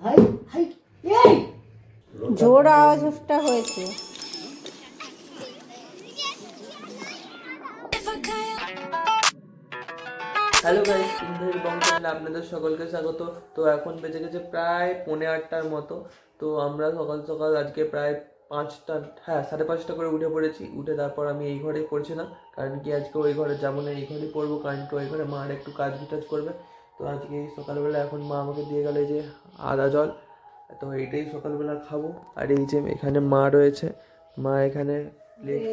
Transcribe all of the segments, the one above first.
High high এই! জোর আওয়াজটা হয়েছে। হ্যালো গাইস ইন্দ্রের বংশালে আপনাদের সকলকে স্বাগত। তো এখন বেজে গেছে প্রায় পৌনে আটটার মতো। তো আমরা সকাল সকাল আজকে প্রায় পাঁচটা হ্যাঁ সাড়ে পাঁচটা করে উঠে পড়েছি। উঠে তারপর আমি এই ঘরেই পড়ছিলাম কারণ কি আজকে ওই ঘরে যাব না এই ঘরেই পড়ব। কারণ কি ওই ঘরে মার একটু কাজ বিটাজ করবে। তো আজকে সকালবেলা এখন মা আমাকে দিয়ে গেলে যে আদা জল। তো এইটাই সকালবেলা খাব। আর এই যে এখানে মা রয়েছে। মা এখানে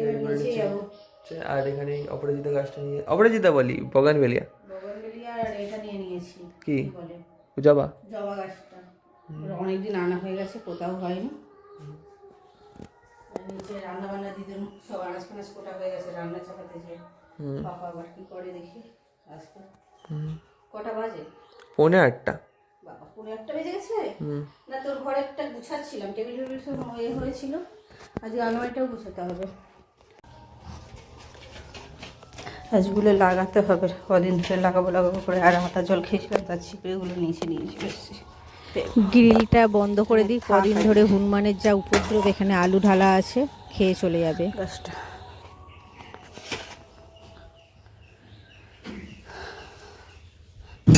করে নিচ্ছে আর এখানে অপরাজিতা গাছটা নিয়ে অপরাজিতা বলি বগান বেলিয়া কি? জবা? জবা গাছটা। অনেকদিন আনা হয়ে গেছে কোথাও হয়নি। নিচে রান্না বান্না সব আনাজ ফানাজ কোটা হয়ে গেছে রান্না চাপাতে যে পাপা আবার কি করে দেখি আজকে কটা বাজে? পৌনে আটটা। বাবা পনেরো একটা বেজে গেছে? না তোর ঘরে একটা গুছাচ্ছিলাম টেবিল টেবিল সব ইয়ে হয়েছিল। আজকে আলমারিটাও গুছাতে হবে। আজগুলো লাগাতে হবে। কদিন ধরে লাগাবো লাগাবো করে আর আটা জল খেয়েছিলাম তার ছিপড়েগুলো নিচে নিয়ে চলে এসেছি। গ্রিলটা বন্ধ করে দিই কদিন ধরে হনুমানের যা উপদ্রব এখানে আলু ঢালা আছে খেয়ে চলে যাবে। গাছটা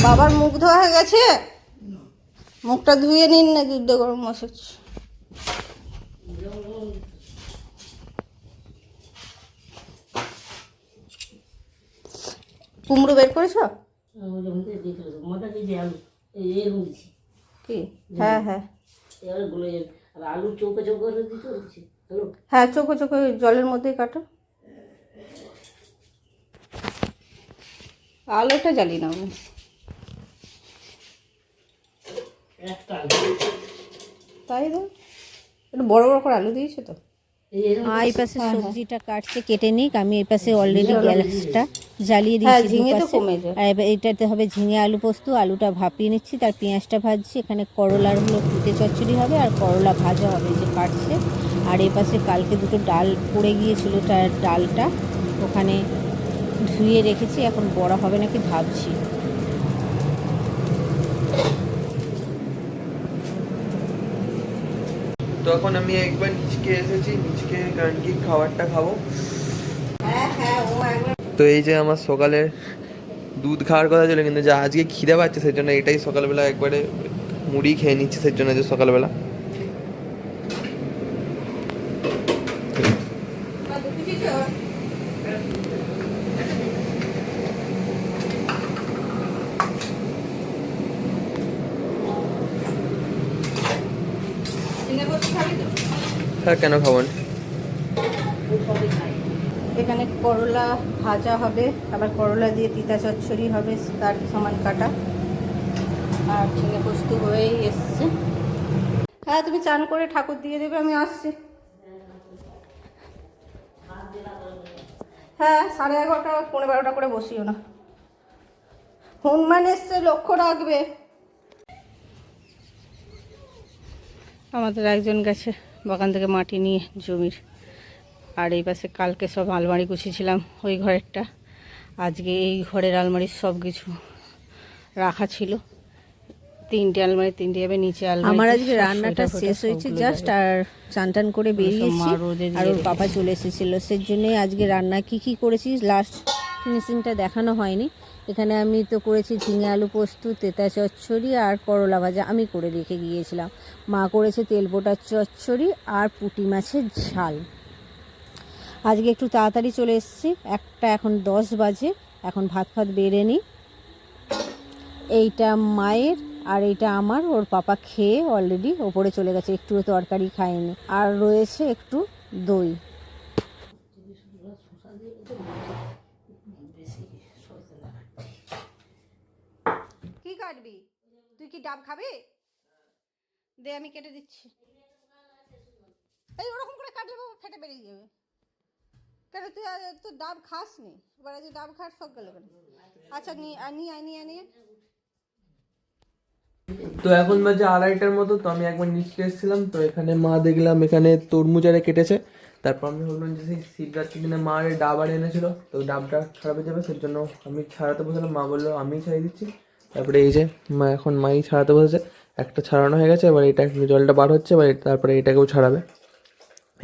বাবার মুখ ধোয়া হয়ে গেছে? মুখটা ধুয়ে নিন না দুধ গরম মশাচ্ছি কুমড়ো বের করেছ? কি? হ্যাঁ হ্যাঁ। আলু চৌকা চৌকা জলের মধ্যেই কাটো। আলোটা জ্বালিয়ে নাও না। একটা আলু। তাই তো? একটু বড় বড় করে আলু দিয়েছ তো? এই এরকম আর পাশে সবজিটা কাটছে কেটে নিক আমি এই পাশে অলরেডি গ্যাসটা জ্বালিয়ে হ্যাঁ দিয়েছি এটাতে হবে ঝিঙে আলু পোস্ত আলুটা ভাপিয়ে নিচ্ছি তার পেঁয়াজটা ভাজছি এখানে করলার হলো ফুটে চচ্চড়ি হবে আর করলা ভাজা হবে যে কাটছে। আর এই পাশে কালকে দুটো ডাল পড়ে গিয়েছিল তার ডালটা ওখানে ধুয়ে রেখেছি এখন বড়া হবে নাকি ভাবছি। তো এখন আমি একবার নিচকে এসেছি নিচকে কারণ কি খাবারটা খাব। হ্যাঁ হ্যাঁ তো এই যে আমার সকালের দুধ খাওয়ার কথা ছিল কিন্তু যা আজকে খিদে পাচ্ছে সেই জন্য এটাই সকালবেলা একবারে মুড়ি খেয়ে নিচ্ছে সেই জন্য যে সকালবেলা ঝিঙে পোস্ত খাবি তো হ্যাঁ কেন খাব এখানে করলা ভাজা হবে, আবার করলা দিয়ে তিতা চচ্চড়ি হবে, তার সমান কাটা। আর ঝিঙে পোস্ত হয়েই এসছে। হ্যাঁ তুমি চান করে ঠাকুর দিয়ে দেবে, আমি আসছি। হ্যাঁ সাড়ে এগারোটা পনেরো বারোটা করে বসিও না। হনুমান এসছে, লক্ষ্য রাখবে। আমাদের একজন গেছে। বাগান থেকে মাটি নিয়ে জমির। আর এই পাশে কালকে সব আলমারি গুছিয়েছিলাম ওই ঘরেরটা। আজকে এই ঘরের আলমারির সব কিছু রাখা ছিল। তিনটে আলমারি তিনটে যাবে নিচে আলমারি আমার আজকে রান্নাটা শেষ হয়েছে জাস্ট আর চান টান করে বেরিয়েছি। আর ওর পাপা চলে এসেছিল। সেই জন্যই আজকে রান্না কি কি করেছি লাস্ট ফিনিশিংটা দেখানো হয়নি। এখানে আমি তো করেছি ঝিঙে আলু পোস্ত, তেতা চচ্চড়ি আর করলা ভাজা। আমি করে রেখে গিয়েছিলাম। মা করেছে তেলবোটার চচ্চড়ি আর পুঁটি মাছের ঝাল। আজকে একটু তাড়াতাড়ি চলে এসেছি। একটা এখন দশ বাজে। এখন ভাত ফাত বেড়ে নিই। এইটা মায়ের আর এইটা আমার। ওর পাপা খেয়ে অলরেডি ওপরে চলে গেছে। একটুও তরকারি খায়নি। আর রয়েছে একটু দই কি কাটবি? তুই কি ডাব খাবি? দে আমি কেটে দিচ্ছি। এই ওরকম করে কাটলে বাবা ফেটে বেরিয়ে যাবে। কেন তুই তুই ডাব খাস নি এবার আজ ডাব খাস সব গেল আচ্ছা নিয়ে আ, নিয়ে আয় নিয়ে নিয়ে তো এখন বাজে আড়াইটার মতো তো আমি একবার নিচে এসেছিলাম তো এখানে মা দেখলাম এখানে তরমুজ আরে কেটেছে। তারপর আমি ভাবলাম যে সেই গাছ কিনে মা ডাব আরে এনেছিল তো ডাবটা খারাপ হয়ে যাবে সেই জন্য আমি ছাড়াতে বসলাম। মা বলল আমি ছাড়িয়ে দিচ্ছি। তারপরে এই যে মা এখন মাই ছাড়াতে বসেছে একটা ছাড়ানো হয়ে গেছে এবার এটা জলটা বার হচ্ছে এবার তারপরে এটাকেও ছাড়াবে।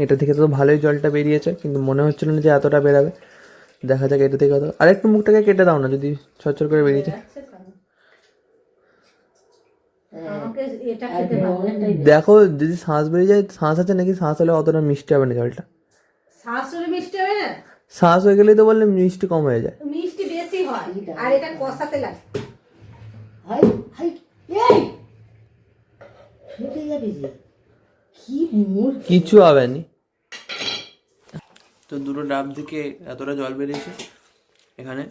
এটা থেকে তো ভালোই জলটা বেরিয়েছে কিন্তু মনে হচ্ছিল না যে এতটা বেরাবে। দেখা যাক এটা থেকে কত আর একটু মুখটাকে কেটে দাও না যদি ছরছর করে বেরিয়েছে। দেখো যদি শ্বাস বেরিয়ে যায় শ্বাস আছে নাকি? শ্বাস হলে অতটা মিষ্টি হবে না জলটা। শাশুড়ি মিষ্টি হবে না? শ্বাস হয়ে গেলেই তো বললে মিষ্টি কম হয়ে যায়। মিষ্টি বেশি হয় আর এটা কষাতে লাগে। হাই হাই এই! যাবে যে? কি মোর কিছু হবে নি। তো দুটো ডাব থেকে এতটা জল বেরিয়েছে এখানে।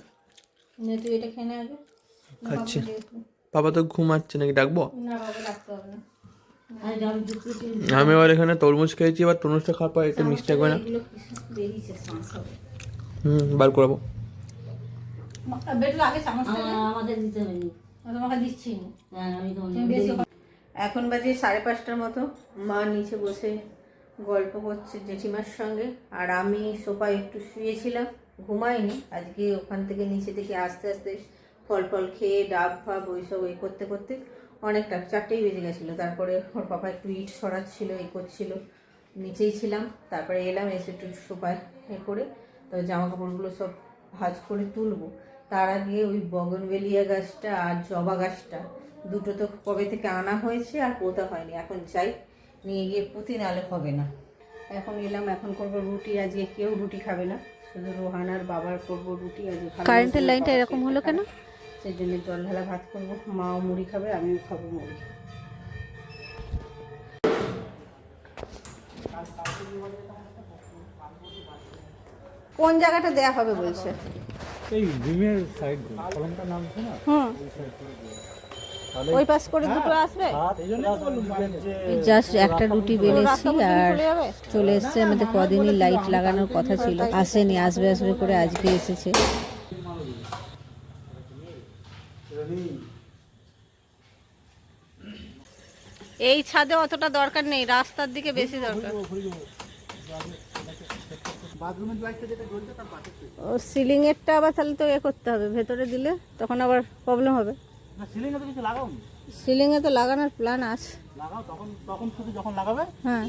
নে তুই এটা খেয়ে নে আগে। খাচ্ছে। বাবা তো ঘুমাচ্ছে নাকি ডাকবো? না বাবা হবে না। তিন আমি এবার এখানে তরমুজ খেয়েছি এবার তরমুজটা খাওয়ার পর একটু মিষ্টি থাকবে না? হুম বার করাবো। আমাদের দিতে হয়নি তোমাকে দিচ্ছি না হ্যাঁ, বেশি এখন বাজে সাড়ে পাঁচটার মতো। মা নিচে বসে গল্প করছে জেঠিমার সঙ্গে। আর আমি সোফায় একটু শুয়েছিলাম ঘুমাইনি। আজকে ওখান থেকে নিচে থেকে আস্তে আস্তে ফল ফল খেয়ে ডাব ফাব ওইসব এই করতে করতে অনেকটা চারটেই বেজে গেছিল। তারপরে ওর পাপা একটু ইট সরাচ্ছিল এ করছিল। নিচেই ছিলাম তারপরে এলাম এসে একটু সোফায় এ করে তো জামা কাপড়গুলো সব ভাঁজ করে তুলবো। তার আগে ওই বগনবেলিয়া গাছটা আর জবা গাছটা দুটো তো কবে থেকে আনা হয়েছে আর পোতা হয়নি। এখন যাই নিয়ে গিয়ে পুঁতি নালে হবে না। এখন এলাম এখন করব রুটি। আজকে কেউ রুটি খাবে না। শুধু রোহান আর বাবার করব রুটি আজকে কারেন্টের লাইনটা এরকম হলো কেন? সেই জন্য জল ঢালা ভাত করব। মাও মুড়ি খাবে আমিও খাব মুড়ি। কোন জায়গাটা দেয়া হবে বলছে? এই ভীমের সাইড কলমটা নামছে না? হুম। ওই পাশ করে দুটো আসবে? জাস্ট একটা রুটি বেড়েছি আর চলে এসছে আমাদের কদিনই লাইট লাগানোর কথা ছিল। আসেনি আসবে আসবে করে আজকে এসেছে। এই ছাদে অতটা দরকার নেই রাস্তার দিকে বেশি দরকার। ও সিলিং এরটা আবার তাহলে তো এ করতে হবে ভেতরে দিলে তখন আবার প্রবলেম হবে। না সিলিং এ তো লাগানোর প্ল্যান আছে। হ্যাঁ।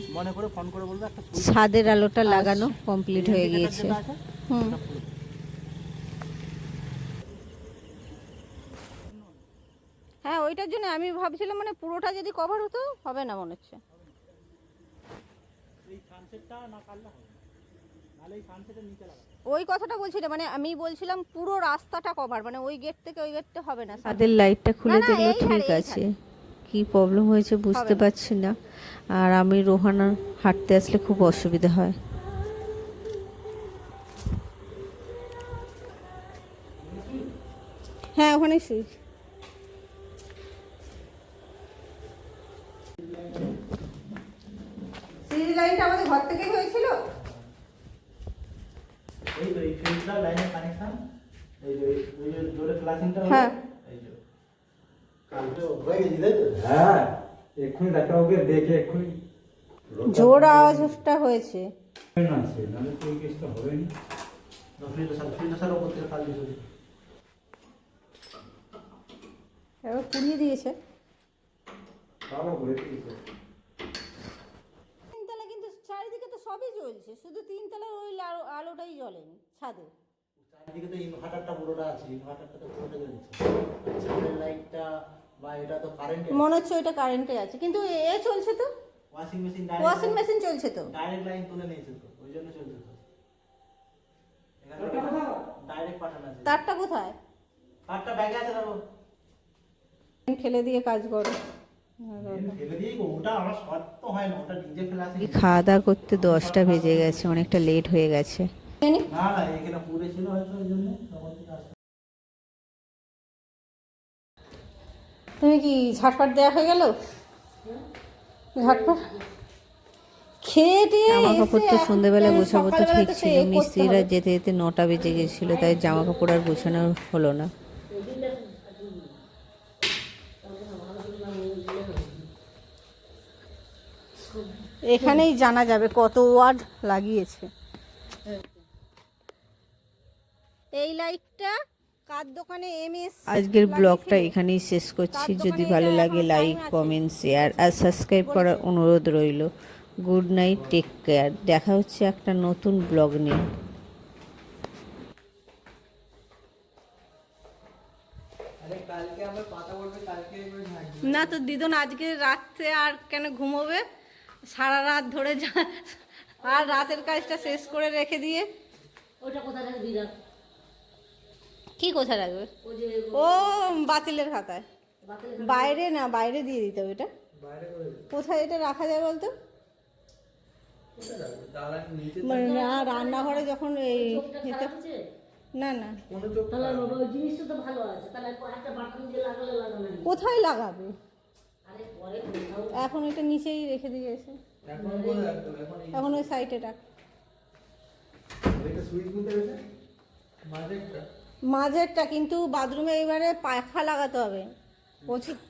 ছাদের আলোটা লাগানো কমপ্লিট হয়ে গিয়েছে। হুম। হ্যাঁ ওইটার জন্য আমি ভাবছিলাম মানে পুরোটা যদি কভার হতো হবে না মনে হচ্ছে। এই সানসেটটা না কাটলে হবে না। নাহলে এই সানসেটের নিচে লাগাবে ওই কথাটা বলছি না মানে আমি বলছিলাম পুরো রাস্তাটা কভার মানে ওই গেট থেকে ওই গেটটা হবে না ছাদের লাইটটা খুলে না, ঠিক আছে। কি প্রবলেম হয়েছে বুঝতে পারছি না। আর আমি রোহানা হাঁটতে আসলে খুব অসুবিধা হয়। হ্যাঁ ওখানে সিরিজ লাইনটা আমাদের ঘর থেকে হয়েছিল এই ফিল্টার লাইনের কানেকশন এই যে এই- ওই যে জোরে ক্লাসিংটা হ্যাঁ। এই যে। কালকে হয়ে গেছে তাই তো? হ্যাঁ এক্ষুনি ডাক্তারবাবুকে দেখে এক্ষুনি। জোর আওয়াজটা হয়েছে। না আছে নাহলে তো এই কেসটা হবে না এবার পুড়িয়ে দিয়েছে। খাওয়া করে দিয়েছে তিনতলা কিন্তু চারিদিকে তো সবই জ্বলছে শুধু তিনতলার ওই আলোটাই জ্বলেনি ছাদে। চারিদিকে তো ইনভার্টারটা পুরোটা আছে ইনভার্টারটা তো পুরোটা জ্বলছে ছাদের লাইটটা বা এটা তো কারেন্ট মনে হচ্ছে ওইটা কারেন্টে আছে কিন্তু এ চলছে তো? ওয়াশিং মেশিন ওয়াশিং মেশিন চলছে তো? ডাইরেক্ট লাইন তুলে নিয়েছে তো ওই জন্য চলছে তো। ডাইরেক্ট পাঠানো আছে। তারটা কোথায়? কারটা ব্যাগে আছে দেখো ফেলে দিয়ে কাজ করো। হয় খাওয়া দাওয়া করতে দশটা বেজে গেছে অনেকটা লেট হয়ে গেছে। তুমি কি ঝাটপাট দেওয়া হয়ে গেল? ঝাটপাট? খেয়ে জামা কাপড় তো সন্ধ্যেবেলা গোছাবো তো ঠিক ছিল মিস্ত্রিরা যেতে যেতে নটা বেজে গেছিল তাই জামা কাপড় আর গোছানো হলো না। এখানেই জানা যাবে কত ওয়ার্ড লাগিয়েছে। এই লাইটটা কার দোকানে এমএস আজকের ব্লগটা এখানেই শেষ করছি। যদি ভালো লাগে লাইক কমেন্ট শেয়ার আর সাবস্ক্রাইব করার অনুরোধ রইল। গুড নাইট টেক কেয়ার দেখা হচ্ছে একটা নতুন ব্লগ নিয়ে। আরে কালকে আমার পাতা পড়বে কালকে একবার ঝাঁট না তো দিদন আজকে রাত্রে আর কেন ঘুমোবে? সারা রাত ধরে যা আর রাতের কাজটা শেষ করে রেখে দিয়ে। ওইটা কোথায় রাখবি কি কোথায় রাখবে? ও বাতিলের খাতায়। বাইরে না বাইরে দিয়ে দিতে হবে এটা। কোথায় এটা রাখা যায় বলতো? মানে না রান্নাঘরে যখন এই না না। তাহলে জিনিসটা তো ভালো আছে। তাহলে একটা বাটন দিয়ে লাগালে লাগানো কোথায় লাগাবে? এখন এটা নিচেই রেখে দিয়েছে এখন ওই সাইডে রাখ। মাঝেরটা। কিন্তু বাথরুমে এবারে পাখা লাগাতে হবে। প্রচুর